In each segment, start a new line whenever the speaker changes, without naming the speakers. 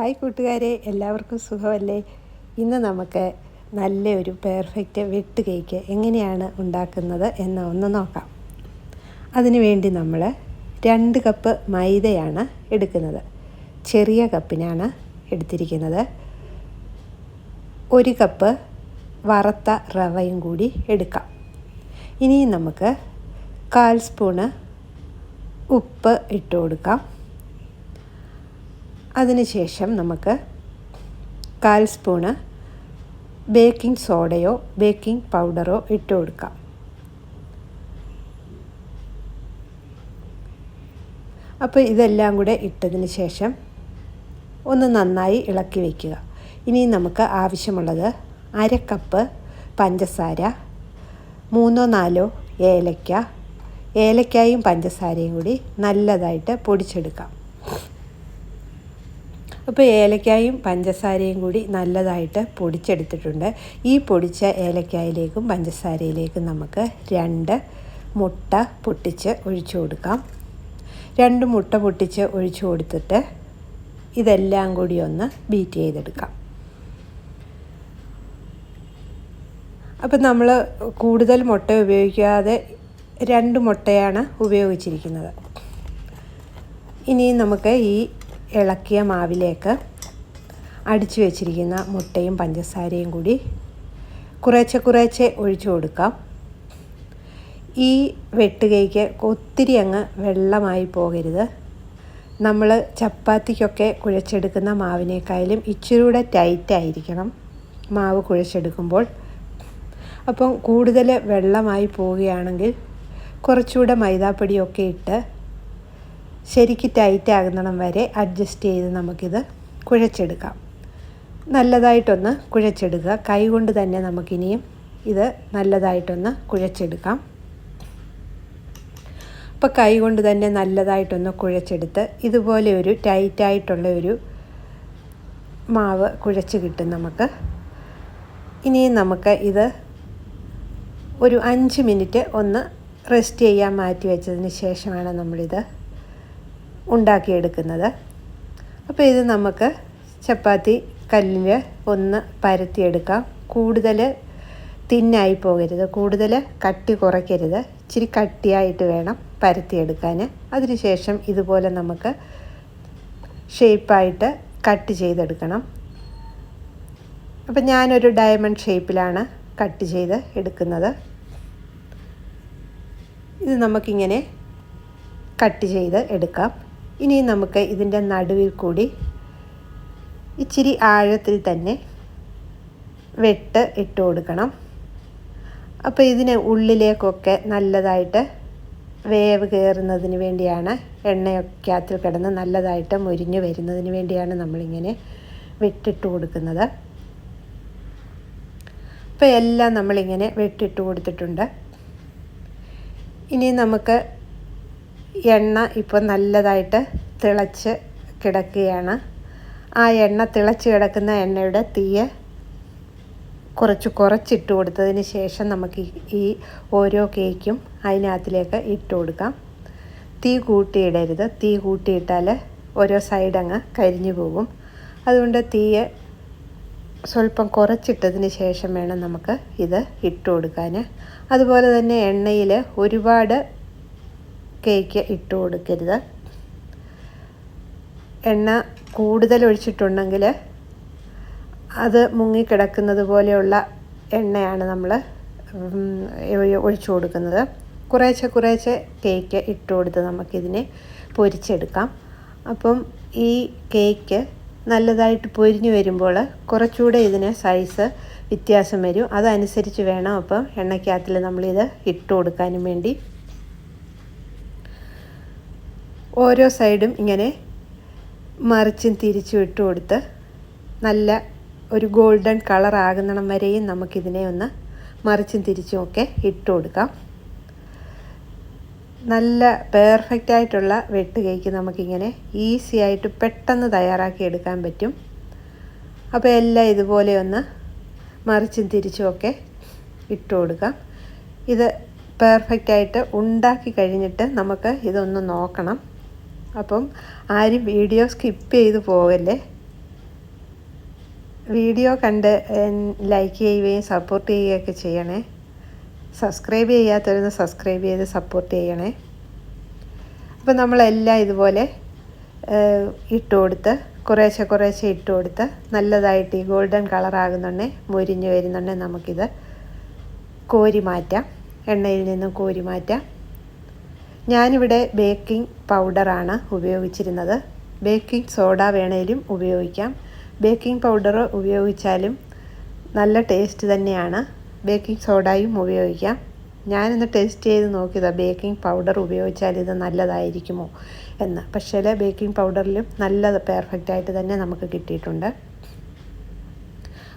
Hi കൂട്ടുകാരെ എല്ലാവർക്കും സുഖമല്ലേ? ഇന്ന് നമുക്ക് നല്ലൊരു പെർഫെക്റ്റ് വെട്ട് കേക്ക് എങ്ങനെയാണ് ഉണ്ടാക്കുന്നത് എന്ന് ഒന്ന് നോക്കാം. അതിനുവേണ്ടി നമ്മൾ രണ്ട് കപ്പ് മൈദയാണ് എടുക്കുന്നത്. ചെറിയ കപ്പിനാണ് എടുത്തിരിക്കുന്നത്. ഒരു കപ്പ് വറുത്ത റവയും കൂടി എടുക്കാം. ഇനി നമുക്ക് കാൽ സ്പൂണ് ഉപ്പ് ഇട്ട് കൊടുക്കാം. അതിനുശേഷം നമുക്ക് കാൽ സ്പൂണ് ബേക്കിംഗ് സോഡയോ ബേക്കിംഗ് പൗഡറോ ഇട്ട് കൊടുക്കാം. അപ്പോൾ ഇതെല്ലാം കൂടെ ഇട്ടതിന് ശേഷം ഒന്ന് നന്നായി ഇളക്കി വയ്ക്കുക. ഇനി നമുക്ക് ആവശ്യമുള്ളത് അര കപ്പ് പഞ്ചസാര മൂന്നോ നാലോ ഏലക്ക. ഏലക്കായും പഞ്ചസാരയും കൂടി നല്ലതായിട്ട് പൊടിച്ചെടുക്കാം. അപ്പോൾ ഏലക്കായും പഞ്ചസാരയും കൂടി നല്ലതായിട്ട് പൊടിച്ചെടുത്തിട്ടുണ്ട്. ഈ പൊടിച്ച ഏലക്കായയിലേക്കും പഞ്ചസാരയിലേക്കും നമുക്ക് രണ്ട് മുട്ട പൊട്ടിച്ച് ഒഴിച്ചു കൊടുക്കാം. രണ്ട് മുട്ട പൊട്ടിച്ച് ഒഴിച്ചു കൊടുത്തിട്ട് ഇതെല്ലാം കൂടി ഒന്ന് ബീറ്റ് ചെയ്തെടുക്കാം. അപ്പം നമ്മൾ കൂടുതൽ മുട്ട ഉപയോഗിക്കാതെ രണ്ട് മുട്ടയാണ് ഉപയോഗിച്ചിരിക്കുന്നത്. ഇനി നമുക്ക് ഈ ഇളക്കിയ മാവിലേക്ക് അടിച്ചു വെച്ചിരിക്കുന്ന മുട്ടയും പഞ്ചസാരയും കൂടി കുറേശ്ശെ കുറേശ്ശെ ഒഴിച്ചു കൊടുക്കാം. ഈ വെട്ടുകൈക്ക് ഒത്തിരി അങ്ങ് വെള്ളമായി പോകരുത്. നമ്മൾ ചപ്പാത്തിക്കൊക്കെ കുഴച്ചെടുക്കുന്ന മാവിനേക്കാളും ഇച്ചിരി കൂടെ ടൈറ്റായിരിക്കണം മാവ് കുഴച്ചെടുക്കുമ്പോൾ. അപ്പം കൂടുതൽ വെള്ളമായി പോവുകയാണെങ്കിൽ കുറച്ചുകൂടെ മൈദാപ്പൊടിയൊക്കെ ഇട്ട് ശരിക്ക് ടൈറ്റ് ആകുന്നിടം വരെ അഡ്ജസ്റ്റ് ചെയ്ത് നമുക്കിത് കുഴച്ചെടുക്കാം. നല്ലതായിട്ടൊന്ന് കുഴച്ചെടുക്കുക. കൈ കൊണ്ട് തന്നെ നമുക്കിനിയും ഇത് നല്ലതായിട്ടൊന്ന് കുഴച്ചെടുക്കാം. അപ്പോൾ കൈ കൊണ്ട് തന്നെ നല്ലതായിട്ടൊന്ന് കുഴച്ചെടുത്ത് ഇതുപോലെ ഒരു ടൈറ്റായിട്ടുള്ള ഒരു മാവ് കുഴച്ച് കിട്ടും നമുക്ക്. ഇനിയും നമുക്ക് ഇത് ഒരു അഞ്ച് മിനിറ്റ് ഒന്ന് റെസ്റ്റ് ചെയ്യാൻ മാറ്റി വെച്ചതിന് ശേഷമാണ് നമ്മളിത് ഉണ്ടാക്കിയെടുക്കുന്നത്. അപ്പോൾ ഇത് നമുക്ക് ചപ്പാത്തി കല്ലിൽ ഒന്ന് പരത്തിയെടുക്കാം. കൂടുതൽ തിന്നായി പോകരുത്. കൂടുതൽ കട്ടി കുറയ്ക്കരുത്. ഇച്ചിരി കട്ടിയായിട്ട് വേണം പരത്തിയെടുക്കാൻ. അതിനുശേഷം ഇതുപോലെ നമുക്ക് ഷേപ്പായിട്ട് കട്ട് ചെയ്തെടുക്കണം. അപ്പം ഞാനൊരു ഡയമണ്ട് ഷേപ്പിലാണ് കട്ട് ചെയ്ത് എടുക്കുന്നത്. ഇത് നമുക്കിങ്ങനെ കട്ട് ചെയ്ത് എടുക്കാം. ഇനി നമുക്ക് ഇതിന്റെ നടുവിൽ കൂടി ഇച്ചിരി ആഴത്തിൽ തന്നെ വെട്ട് ഇട്ട് കൊടുക്കണം. അപ്പോൾ ഇതിന് ഉള്ളിലേക്കൊക്കെ നല്ലതായിട്ട് വേവ് കയറുന്നതിന് വേണ്ടിയാണ് എണ്ണയൊക്കകത്തിൽ കിടന്ന് നല്ലതായിട്ട് മുരിഞ്ഞ് വരുന്നതിന് വേണ്ടിയാണ് നമ്മളിങ്ങനെ വെട്ടിട്ട് കൊടുക്കുന്നത്. അപ്പോൾ എല്ലാം നമ്മളിങ്ങനെ വെട്ടിട്ട് കൊടുത്തിട്ടുണ്ട്. ഇനി നമുക്ക് എണ്ണ ഇപ്പോൾ നല്ലതായിട്ട് തിളച്ച് കിടക്കുകയാണ്. ആ എണ്ണ തിളച്ച് കിടക്കുന്ന എണ്ണയുടെ തീയ കുറച്ച് കുറച്ചിട്ട് കൊടുത്തതിന് ശേഷം നമുക്ക് ഈ ഓരോ കേക്കും അതിനകത്തിലേക്ക് ഇട്ട് കൊടുക്കാം. തീ കൂട്ടിയിടരുത്. തീ കൂട്ടിയിട്ടാൽ ഓരോ സൈഡ് അങ്ങ് കരിഞ്ഞു പോകും. അതുകൊണ്ട് തീയെ സ്വല്പം കുറച്ചിട്ടതിന് ശേഷം വേണം നമുക്ക് ഇത് ഇട്ട് കൊടുക്കാൻ. അതുപോലെ തന്നെ എണ്ണയിൽ ഒരുപാട് കേക്ക് ഇട്ട് കൊടുക്കരുത്. എണ്ണ കൂടുതൽ ഒഴിച്ചിട്ടുണ്ടെങ്കിൽ അത് മുങ്ങിക്കിടക്കുന്നത് പോലെയുള്ള എണ്ണയാണ് നമ്മൾ ഒഴിച്ചു കൊടുക്കുന്നത്. കുറേശ്ശെ കുറേശ്ശെ കേക്ക് ഇട്ട് കൊടുത്ത് നമുക്കിതിനെ പൊരിച്ചെടുക്കാം. അപ്പം ഈ കേക്ക് നല്ലതായിട്ട് പൊരിഞ്ഞു വരുമ്പോൾ കുറച്ചുകൂടെ ഇതിന് സൈസ് വ്യത്യാസം വരും. അതനുസരിച്ച് വേണം അപ്പം എണ്ണയ്ക്കകത്തിൽ നമ്മളിത് ഇട്ട് കൊടുക്കാനും വേണ്ടി. ഓരോ സൈഡും ഇങ്ങനെ മറിച്ചും തിരിച്ചും ഇട്ട് കൊടുത്ത് നല്ല ഒരു ഗോൾഡൻ കളർ ആകുന്നിടം വരെയും നമുക്കിതിനെ ഒന്ന് മറിച്ചും തിരിച്ചും ഒക്കെ ഇട്ട് കൊടുക്കാം. നല്ല പെർഫെക്റ്റ് ആയിട്ടുള്ള വെട്ട് കേക്ക് നമുക്കിങ്ങനെ ഈസി ആയിട്ട് പെട്ടെന്ന് തയ്യാറാക്കി എടുക്കാൻ പറ്റും. അപ്പോൾ എല്ലാം ഇതുപോലെ ഒന്ന് മറിച്ചും തിരിച്ചുമൊക്കെ ഇട്ട് കൊടുക്കാം. ഇത് പെർഫെക്റ്റ് ആയിട്ട് ഉണ്ടാക്കി കഴിഞ്ഞിട്ട് നമുക്ക് ഇതൊന്ന് നോക്കണം. അപ്പം ആരും വീഡിയോ സ്കിപ്പ് ചെയ്ത് പോകല്ലേ? വീഡിയോ കണ്ട് ലൈക്ക് ചെയ്യുകയും സപ്പോർട്ട് ചെയ്യുകയൊക്കെ ചെയ്യണേ. സബ്സ്ക്രൈബ് ചെയ്യാത്തവരൊന്ന് സബ്സ്ക്രൈബ് ചെയ്ത് സപ്പോർട്ട് ചെയ്യണേ. അപ്പോൾ നമ്മളെല്ലാം ഇതുപോലെ ഇട്ട് കൊടുത്ത് കുറേശ്ശെ കുറേശ്ശെ ഇട്ട് കൊടുത്ത് നല്ലതായിട്ട് ഈ ഗോൾഡൻ കളറാകുന്നുണ്ടേ മുരിഞ്ഞ് വരുന്നുണ്ടേ നമുക്കിത് കോരി മാറ്റാം. എണ്ണയിൽ നിന്നും കോരി മാറ്റാം. ഞാനിവിടെ ബേക്കിംഗ് പൗഡറാണ് ഉപയോഗിച്ചിരുന്നത്. ബേക്കിംഗ് സോഡ വേണേലും ഉപയോഗിക്കാം. ബേക്കിംഗ് പൗഡർ ഉപയോഗിച്ചാലും നല്ല ടേസ്റ്റ് തന്നെയാണ്. ബേക്കിംഗ് സോഡയും ഉപയോഗിക്കാം. ഞാനിന്ന് ടേസ്റ്റ് ചെയ്ത് നോക്കിയതാണ് ബേക്കിംഗ് പൗഡർ ഉപയോഗിച്ചാൽ ഇത് നല്ലതായിരിക്കുമോ എന്ന്. പക്ഷേ ബേക്കിംഗ് പൗഡറിലും നല്ല പെർഫെക്റ്റ് ആയിട്ട് തന്നെ നമുക്ക് കിട്ടിയിട്ടുണ്ട്.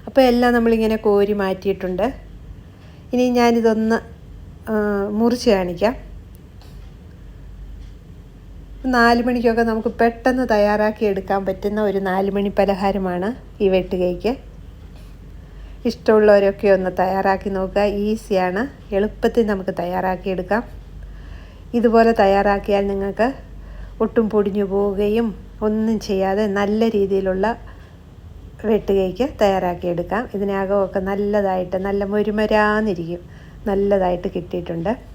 അപ്പോൾ എല്ലാം നമ്മളിങ്ങനെ കോരി മാറ്റിയിട്ടുണ്ട്. ഇനി ഞാനിതൊന്ന് മുറിച്ച് കാണിക്കാം. നാല് മണിക്കൊക്കെ നമുക്ക് പെട്ടെന്ന് തയ്യാറാക്കി എടുക്കാൻ പറ്റുന്ന ഒരു നാല് മണി പലഹാരമാണ് ഈ വെട്ടുകൈക്ക് ഇഷ്ടമുള്ളവരൊക്കെ ഒന്ന് തയ്യാറാക്കി നോക്കുക. ഈസിയാണ്. എളുപ്പത്തിൽ നമുക്ക് തയ്യാറാക്കി എടുക്കാം. ഇതുപോലെ തയ്യാറാക്കിയാൽ നിങ്ങൾക്ക് ഒട്ടും പൊടിഞ്ഞു പോവുകയും ഒന്നും ചെയ്യാതെ നല്ല രീതിയിലുള്ള വെട്ടുകൈക്ക് തയ്യാറാക്കിയെടുക്കാം ഇതിനകമൊക്കെ നല്ലതായിട്ട് നല്ല മുരുമരാന്നിരിക്കും. നല്ലതായിട്ട് കിട്ടിയിട്ടുണ്ട്.